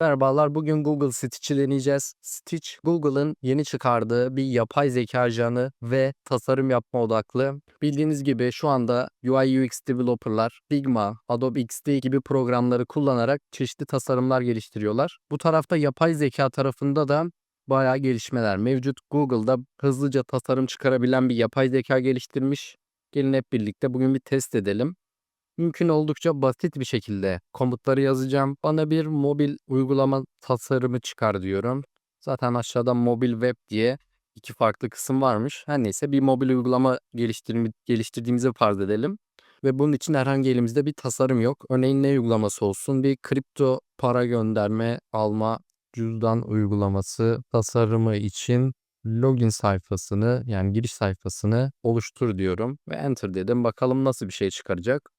Merhabalar, bugün Google Stitch'i deneyeceğiz. Stitch, Google'ın yeni çıkardığı bir yapay zeka ajanı ve tasarım yapma odaklı. Bildiğiniz gibi şu anda UI UX developerlar Figma, Adobe XD gibi programları kullanarak çeşitli tasarımlar geliştiriyorlar. Bu tarafta yapay zeka tarafında da bayağı gelişmeler mevcut. Google'da hızlıca tasarım çıkarabilen bir yapay zeka geliştirmiş. Gelin hep birlikte bugün bir test edelim. Mümkün oldukça basit bir şekilde komutları yazacağım. Bana bir mobil uygulama tasarımı çıkar diyorum. Zaten aşağıda mobil web diye iki farklı kısım varmış. Her neyse bir mobil uygulama geliştirdiğimizi farz edelim. Ve bunun için herhangi elimizde bir tasarım yok. Örneğin ne uygulaması olsun? Bir kripto para gönderme, alma, cüzdan uygulaması tasarımı için login sayfasını yani giriş sayfasını oluştur diyorum ve enter dedim. Bakalım nasıl bir şey çıkaracak.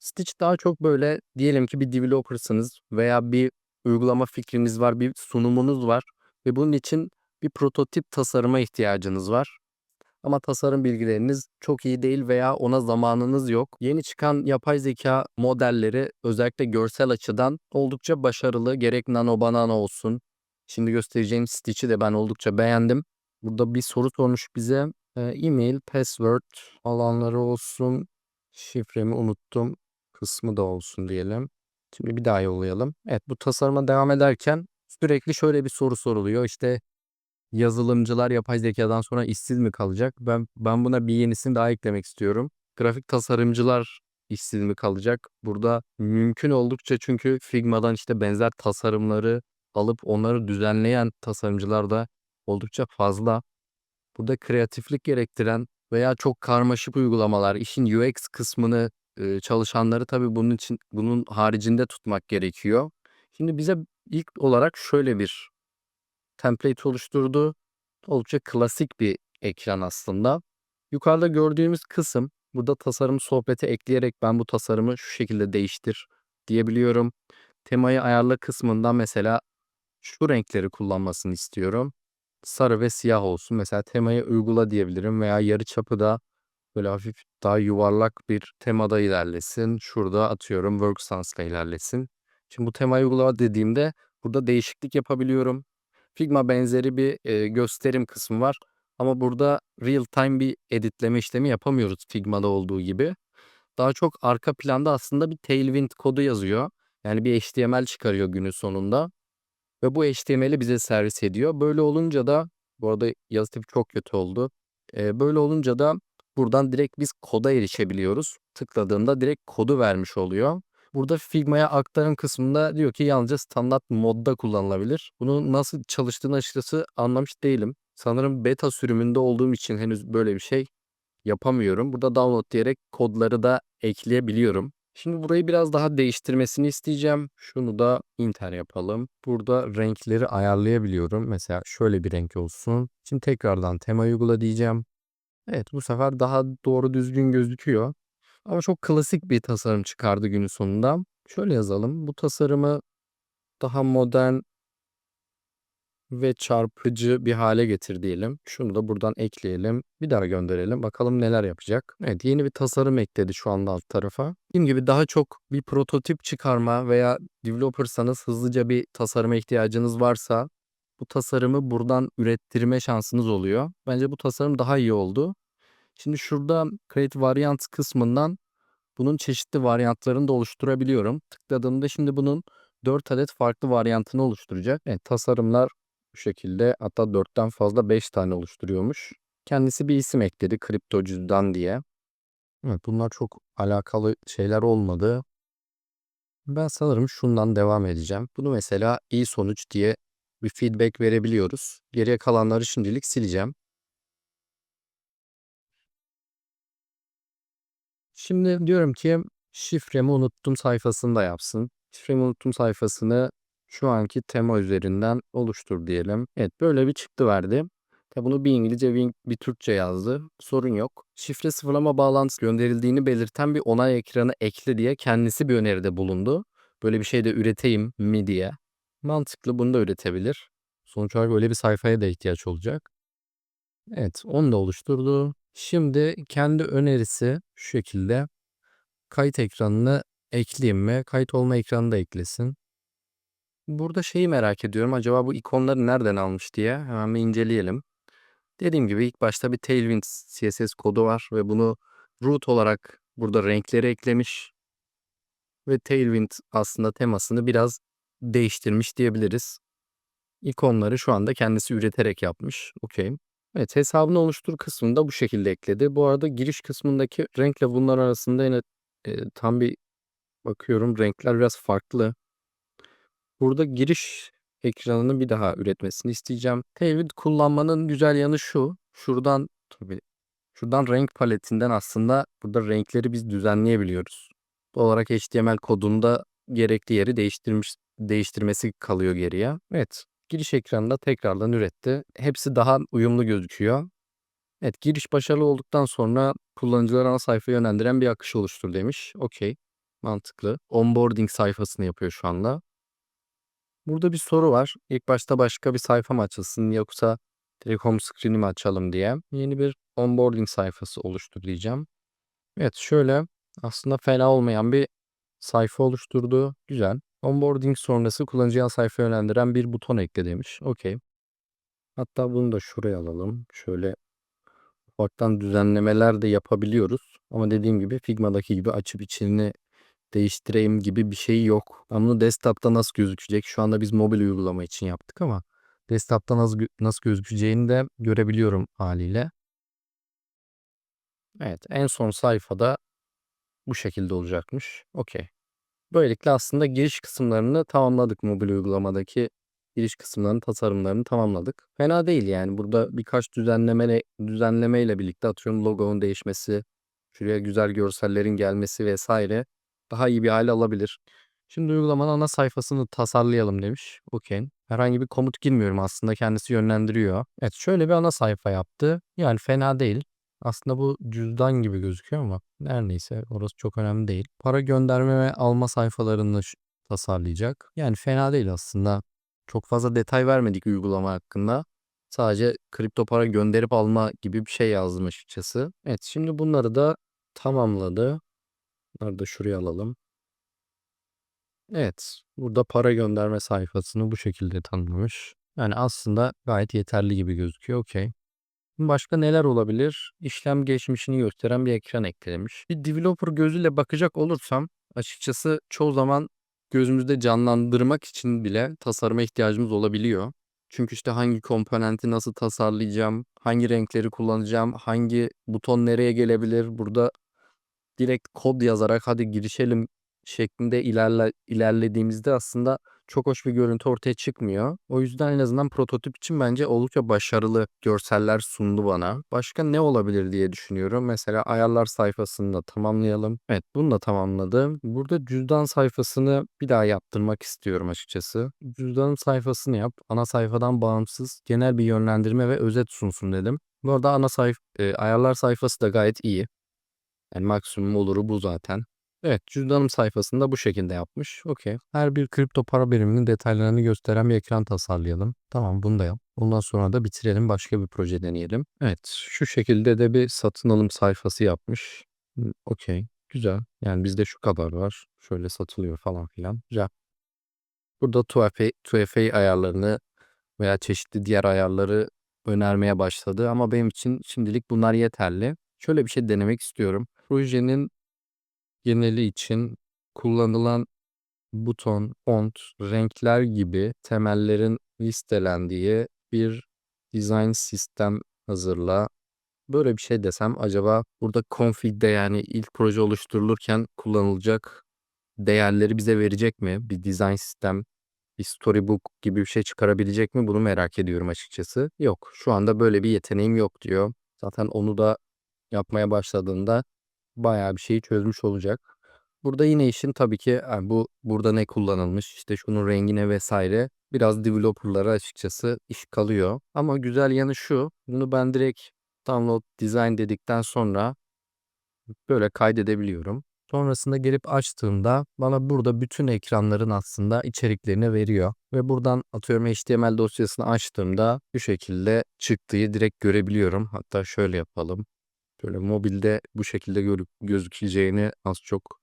Stitch daha çok böyle diyelim ki bir developer'sınız veya bir uygulama fikriniz var, bir sunumunuz var ve bunun için bir prototip tasarıma ihtiyacınız var. Ama tasarım bilgileriniz çok iyi değil veya ona zamanınız yok. Yeni çıkan yapay zeka modelleri özellikle görsel açıdan oldukça başarılı. Gerek Nano Banana olsun. Şimdi göstereceğim Stitch'i de ben oldukça beğendim. Burada bir soru sormuş bize. Ee, E-mail, password alanları olsun. Şifremi unuttum kısmı da olsun diyelim. Şimdi bir daha yollayalım. Evet bu tasarıma devam ederken sürekli şöyle bir soru soruluyor. İşte yazılımcılar yapay zekadan sonra işsiz mi kalacak? Ben ben buna bir yenisini daha eklemek istiyorum. Grafik tasarımcılar işsiz mi kalacak? Burada mümkün oldukça çünkü Figma'dan işte benzer tasarımları alıp onları düzenleyen tasarımcılar da oldukça fazla. Burada kreatiflik gerektiren veya çok karmaşık uygulamalar, işin UX kısmını çalışanları tabii bunun için bunun haricinde tutmak gerekiyor. Şimdi bize ilk olarak şöyle bir template oluşturdu. Oldukça klasik bir ekran aslında. Yukarıda gördüğümüz kısım burada tasarım sohbeti ekleyerek ben bu tasarımı şu şekilde değiştir diyebiliyorum. Temayı ayarla kısmından mesela şu renkleri kullanmasını istiyorum. Sarı ve siyah olsun. Mesela temayı uygula diyebilirim veya yarı çapı da böyle hafif daha yuvarlak bir temada ilerlesin. Şurada atıyorum Workstans'la ilerlesin. Şimdi bu temayı uygula dediğimde burada değişiklik yapabiliyorum. Figma benzeri bir e, gösterim kısmı var. Ama burada real time bir editleme işlemi yapamıyoruz Figma'da olduğu gibi. Daha çok arka planda aslında bir Tailwind kodu yazıyor. Yani bir HTML çıkarıyor günün sonunda. Ve bu HTML'i bize servis ediyor. Böyle olunca da bu arada yazı tipi çok kötü oldu. Ee, böyle olunca da buradan direkt biz koda erişebiliyoruz. Tıkladığında direkt kodu vermiş oluyor. Burada Figma'ya aktarım kısmında diyor ki yalnızca standart modda kullanılabilir. Bunun nasıl çalıştığını açıkçası anlamış değilim. Sanırım beta sürümünde olduğum için henüz böyle bir şey yapamıyorum. Burada download diyerek kodları da ekleyebiliyorum. Şimdi burayı biraz daha değiştirmesini isteyeceğim. Şunu da inter yapalım. Burada renkleri ayarlayabiliyorum. Mesela şöyle bir renk olsun. Şimdi tekrardan tema uygula diyeceğim. Evet bu sefer daha doğru düzgün gözüküyor. Ama çok klasik bir tasarım çıkardı günün sonunda. Şöyle yazalım. Bu tasarımı daha modern ve çarpıcı bir hale getir diyelim. Şunu da buradan ekleyelim. Bir daha gönderelim. Bakalım neler yapacak. Evet yeni bir tasarım ekledi şu anda alt tarafa. Dediğim gibi daha çok bir prototip çıkarma veya developersanız hızlıca bir tasarıma ihtiyacınız varsa bu tasarımı buradan ürettirme şansınız oluyor. Bence bu tasarım daha iyi oldu. Şimdi şurada Create Variant kısmından bunun çeşitli varyantlarını da oluşturabiliyorum. Tıkladığımda şimdi bunun 4 adet farklı varyantını oluşturacak. Evet, tasarımlar bu şekilde hatta 4'ten fazla 5 tane oluşturuyormuş. Kendisi bir isim ekledi kripto cüzdan diye. Evet bunlar çok alakalı şeyler olmadı. Ben sanırım şundan devam edeceğim. Bunu mesela iyi sonuç diye bir feedback verebiliyoruz. Geriye kalanları şimdilik sileceğim. Şimdi diyorum ki şifremi unuttum sayfasını da yapsın. Şifremi unuttum sayfasını şu anki tema üzerinden oluştur diyelim. Evet böyle bir çıktı verdi. Tabi bunu bir İngilizce bir, bir Türkçe yazdı. Sorun yok. Şifre sıfırlama bağlantısı gönderildiğini belirten bir onay ekranı ekle diye kendisi bir öneride bulundu. Böyle bir şey de üreteyim mi diye. Mantıklı bunu da üretebilir. Sonuç olarak öyle bir sayfaya da ihtiyaç olacak. Evet onu da oluşturdu. Şimdi kendi önerisi şu şekilde kayıt ekranını ekleyeyim mi? Kayıt olma ekranını da eklesin. Burada şeyi merak ediyorum. Acaba bu ikonları nereden almış diye hemen bir inceleyelim. Dediğim gibi ilk başta bir Tailwind CSS kodu var ve bunu root olarak burada renkleri eklemiş. Ve Tailwind aslında temasını biraz değiştirmiş diyebiliriz. İkonları şu anda kendisi üreterek yapmış. Okey. Evet hesabını oluştur kısmında bu şekilde ekledi. Bu arada giriş kısmındaki renkle bunlar arasında yine e, tam bir bakıyorum renkler biraz farklı. Burada giriş ekranını bir daha üretmesini isteyeceğim. Tailwind kullanmanın güzel yanı şu. Şuradan tabii şuradan renk paletinden aslında burada renkleri biz düzenleyebiliyoruz. Bu olarak HTML kodunda gerekli yeri değiştirmiş değiştirmesi kalıyor geriye. Evet, giriş ekranında tekrardan üretti. Hepsi daha uyumlu gözüküyor. Evet, giriş başarılı olduktan sonra kullanıcıları ana sayfaya yönlendiren bir akış oluştur demiş. Okey, mantıklı. Onboarding sayfasını yapıyor şu anda. Burada bir soru var. İlk başta başka bir sayfa mı açılsın yoksa direkt home screen'i mi açalım diye. Yeni bir onboarding sayfası oluştur diyeceğim. Evet şöyle aslında fena olmayan bir sayfa oluşturdu. Güzel. Onboarding sonrası kullanıcıya sayfa yönlendiren bir buton ekle demiş. Okey. Hatta bunu da şuraya alalım. Şöyle ufaktan düzenlemeler de yapabiliyoruz. Ama dediğim gibi Figma'daki gibi açıp içini değiştireyim gibi bir şey yok. Ben bunu desktop'ta nasıl gözükecek? Şu anda biz mobil uygulama için yaptık ama desktop'ta nasıl, nasıl gözükeceğini de görebiliyorum haliyle. Evet en son sayfada bu şekilde olacakmış. Okey. Böylelikle aslında giriş kısımlarını tamamladık mobil uygulamadaki giriş kısımlarının tasarımlarını tamamladık. Fena değil yani burada birkaç düzenleme düzenlemeyle birlikte atıyorum logonun değişmesi, şuraya güzel görsellerin gelmesi vesaire daha iyi bir hale alabilir. Şimdi uygulamanın ana sayfasını tasarlayalım demiş. Okey. Herhangi bir komut girmiyorum aslında kendisi yönlendiriyor. Evet şöyle bir ana sayfa yaptı. Yani fena değil. Aslında bu cüzdan gibi gözüküyor ama her neyse orası çok önemli değil. Para gönderme ve alma sayfalarını tasarlayacak. Yani fena değil aslında. Çok fazla detay vermedik uygulama hakkında. Sadece kripto para gönderip alma gibi bir şey yazdım açıkçası. Evet şimdi bunları da tamamladı. Bunları da şuraya alalım. Evet. Burada para gönderme sayfasını bu şekilde tanımlamış. Yani aslında gayet yeterli gibi gözüküyor. Okey. Başka neler olabilir? İşlem geçmişini gösteren bir ekran eklemiş. Bir developer gözüyle bakacak olursam açıkçası çoğu zaman gözümüzde canlandırmak için bile tasarıma ihtiyacımız olabiliyor. Çünkü işte hangi komponenti nasıl tasarlayacağım, hangi renkleri kullanacağım, hangi buton nereye gelebilir burada direkt kod yazarak hadi girişelim şeklinde ilerle, ilerlediğimizde aslında çok hoş bir görüntü ortaya çıkmıyor. O yüzden en azından prototip için bence oldukça başarılı görseller sundu bana. Başka ne olabilir diye düşünüyorum. Mesela ayarlar sayfasını da tamamlayalım. Evet bunu da tamamladım. Burada cüzdan sayfasını bir daha yaptırmak istiyorum açıkçası. Cüzdanın sayfasını yap. Ana sayfadan bağımsız genel bir yönlendirme ve özet sunsun dedim. Bu arada ana sayfa, e, ayarlar sayfası da gayet iyi. Yani maksimum oluru bu zaten. Evet cüzdanım sayfasında bu şekilde yapmış. Okey. Her bir kripto para biriminin detaylarını gösteren bir ekran tasarlayalım. Tamam bunu da yap. Ondan sonra da bitirelim başka bir proje deneyelim. Evet şu şekilde de bir satın alım sayfası yapmış. Okey. Güzel. Yani bizde şu kadar var. Şöyle satılıyor falan filan. Güzel. Burada 2FA, 2FA ayarlarını veya çeşitli diğer ayarları önermeye başladı. Ama benim için şimdilik bunlar yeterli. Şöyle bir şey denemek istiyorum. Projenin geneli için kullanılan buton, font, renkler gibi temellerin listelendiği bir design sistem hazırla. Böyle bir şey desem acaba burada config'de yani ilk proje oluşturulurken kullanılacak değerleri bize verecek mi? Bir design sistem, bir storybook gibi bir şey çıkarabilecek mi? Bunu merak ediyorum açıkçası. Yok, şu anda böyle bir yeteneğim yok diyor. Zaten onu da yapmaya başladığında bayağı bir şeyi çözmüş olacak. Burada yine işin tabii ki yani bu burada ne kullanılmış işte şunun rengine vesaire biraz developerlara açıkçası iş kalıyor. Ama güzel yanı şu bunu ben direkt download design dedikten sonra böyle kaydedebiliyorum. Sonrasında gelip açtığımda bana burada bütün ekranların aslında içeriklerini veriyor. Ve buradan atıyorum HTML dosyasını açtığımda bu şekilde çıktığı direkt görebiliyorum. Hatta şöyle yapalım. Böyle mobilde bu şekilde görüp gözükeceğini az çok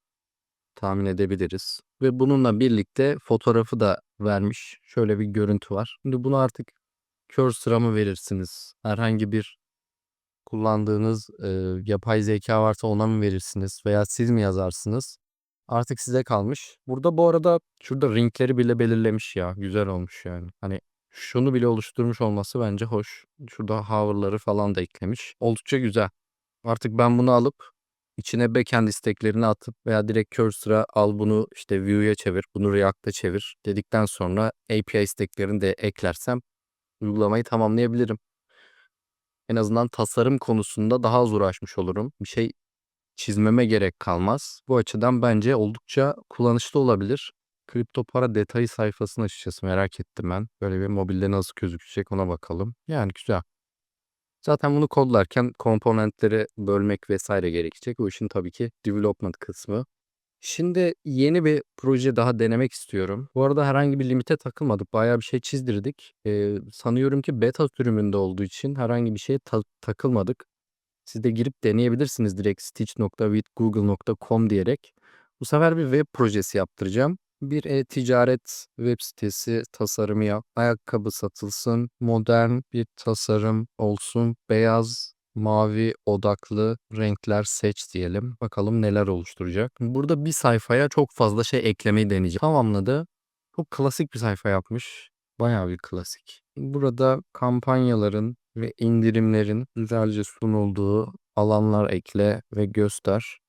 tahmin edebiliriz. Ve bununla birlikte fotoğrafı da vermiş. Şöyle bir görüntü var. Şimdi bunu artık cursor'a mı verirsiniz? Herhangi bir kullandığınız e, yapay zeka varsa ona mı verirsiniz? Veya siz mi yazarsınız? Artık size kalmış. Burada bu arada şurada ringleri bile belirlemiş ya. Güzel olmuş yani. Hani şunu bile oluşturmuş olması bence hoş. Şurada hover'ları falan da eklemiş. Oldukça güzel. Artık ben bunu alıp içine backend isteklerini atıp veya direkt cursor'a al bunu işte Vue'ya çevir, bunu React'a çevir dedikten sonra API isteklerini de eklersem uygulamayı tamamlayabilirim. En azından tasarım konusunda daha az uğraşmış olurum. Bir şey çizmeme gerek kalmaz. Bu açıdan bence oldukça kullanışlı olabilir. Kripto para detayı sayfasını açıkçası merak ettim ben. Böyle bir mobilde nasıl gözükecek ona bakalım. Yani güzel. Zaten bunu kodlarken komponentleri bölmek vesaire gerekecek. Bu işin tabii ki development kısmı. Şimdi yeni bir proje daha denemek istiyorum. Bu arada herhangi bir limite takılmadık. Bayağı bir şey çizdirdik. Ee, sanıyorum ki beta sürümünde olduğu için herhangi bir şeye ta- takılmadık. Siz de girip deneyebilirsiniz direkt stitch.withgoogle.com diyerek. Bu sefer bir web projesi yaptıracağım. Bir e-ticaret web sitesi tasarımı yap. Ayakkabı satılsın. Modern bir tasarım olsun. Beyaz, mavi odaklı renkler seç diyelim. Bakalım neler oluşturacak. Burada bir sayfaya çok fazla şey eklemeyi deneyeceğim. Tamamladı. Çok klasik bir sayfa yapmış. Bayağı bir klasik. Burada kampanyaların ve indirimlerin güzelce sunulduğu alanlar ekle ve göster.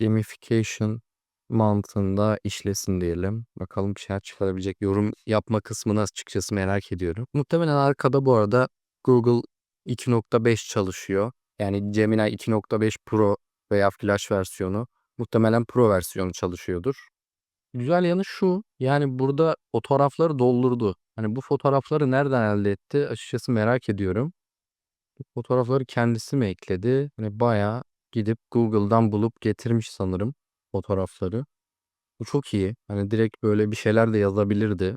Gamification mantığında işlesin diyelim. Bakalım bir şeyler çıkarabilecek. Yorum yapma kısmını açıkçası merak ediyorum. Muhtemelen arkada bu arada Google 2.5 çalışıyor. Yani Gemini 2.5 Pro veya Flash versiyonu. Muhtemelen Pro versiyonu çalışıyordur. Güzel yanı şu. Yani burada fotoğrafları doldurdu. Hani bu fotoğrafları nereden elde etti? Açıkçası merak ediyorum. Bu fotoğrafları kendisi mi ekledi? Hani bayağı gidip Google'dan bulup getirmiş sanırım fotoğrafları. Bu çok iyi. Hani direkt böyle bir şeyler de yazabilirdi.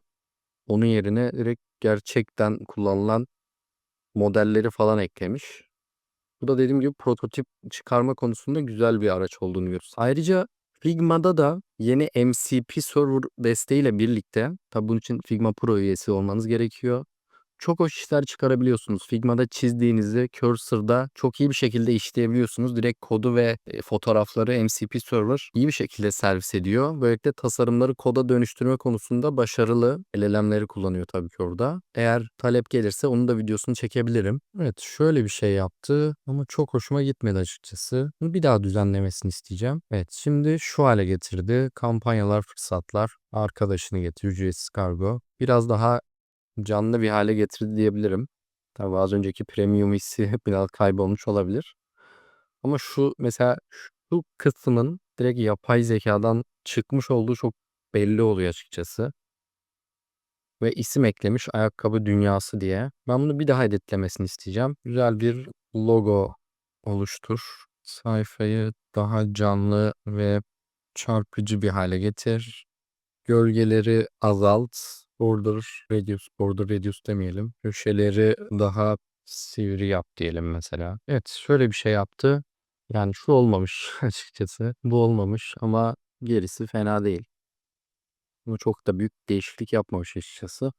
Onun yerine direkt gerçekten kullanılan modelleri falan eklemiş. Bu da dediğim gibi prototip çıkarma konusunda güzel bir araç olduğunu görüyoruz. Ayrıca Figma'da da yeni MCP server desteğiyle birlikte tabi bunun için Figma Pro üyesi olmanız gerekiyor. Çok hoş işler çıkarabiliyorsunuz. Figma'da çizdiğinizi cursor'da çok iyi bir şekilde işleyebiliyorsunuz. Direkt kodu ve e, fotoğrafları MCP server iyi bir şekilde servis ediyor. Böylelikle tasarımları koda dönüştürme konusunda başarılı LLM'leri kullanıyor tabii ki orada. Eğer talep gelirse onun da videosunu çekebilirim. Evet şöyle bir şey yaptı ama çok hoşuma gitmedi açıkçası. Bunu bir daha düzenlemesini isteyeceğim. Evet şimdi şu hale getirdi. Kampanyalar, fırsatlar, arkadaşını getir, ücretsiz kargo. Biraz daha canlı bir hale getirdi diyebilirim. Tabii az önceki premium hissi biraz kaybolmuş olabilir. Ama şu mesela şu kısmın direkt yapay zekadan çıkmış olduğu çok belli oluyor açıkçası. Ve isim eklemiş ayakkabı dünyası diye. Ben bunu bir daha editlemesini isteyeceğim. Güzel bir logo oluştur. Sayfayı daha canlı ve çarpıcı bir hale getir. Gölgeleri azalt. Border radius, border radius demeyelim. Köşeleri daha sivri yap diyelim mesela. Evet şöyle bir şey yaptı. Yani şu olmamış açıkçası. Bu olmamış ama gerisi fena değil. Ama çok da büyük değişiklik yapmamış açıkçası.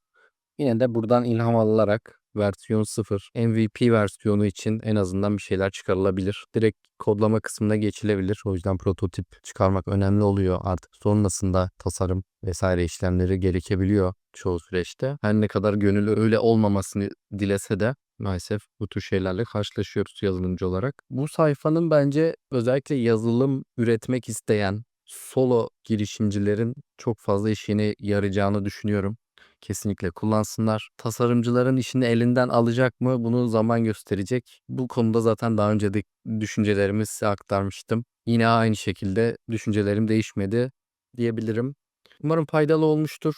Yine de buradan ilham alınarak versiyon 0 MVP versiyonu için en azından bir şeyler çıkarılabilir. Direkt kodlama kısmına geçilebilir. O yüzden prototip çıkarmak önemli oluyor. Artık sonrasında tasarım vesaire işlemleri gerekebiliyor çoğu süreçte. Her ne kadar gönüllü öyle olmamasını dilese de maalesef bu tür şeylerle karşılaşıyoruz yazılımcı olarak. Bu sayfanın bence özellikle yazılım üretmek isteyen solo girişimcilerin çok fazla işine yarayacağını düşünüyorum. Kesinlikle kullansınlar. Tasarımcıların işini elinden alacak mı bunu zaman gösterecek. Bu konuda zaten daha önce de düşüncelerimi size aktarmıştım. Yine aynı şekilde düşüncelerim değişmedi diyebilirim. Umarım faydalı olmuştur.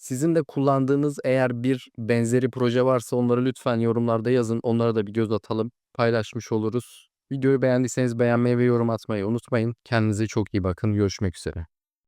Sizin de kullandığınız eğer bir benzeri proje varsa onları lütfen yorumlarda yazın. Onlara da bir göz atalım. Paylaşmış oluruz. Videoyu beğendiyseniz beğenmeyi ve yorum atmayı unutmayın. Kendinize çok iyi bakın. Görüşmek üzere.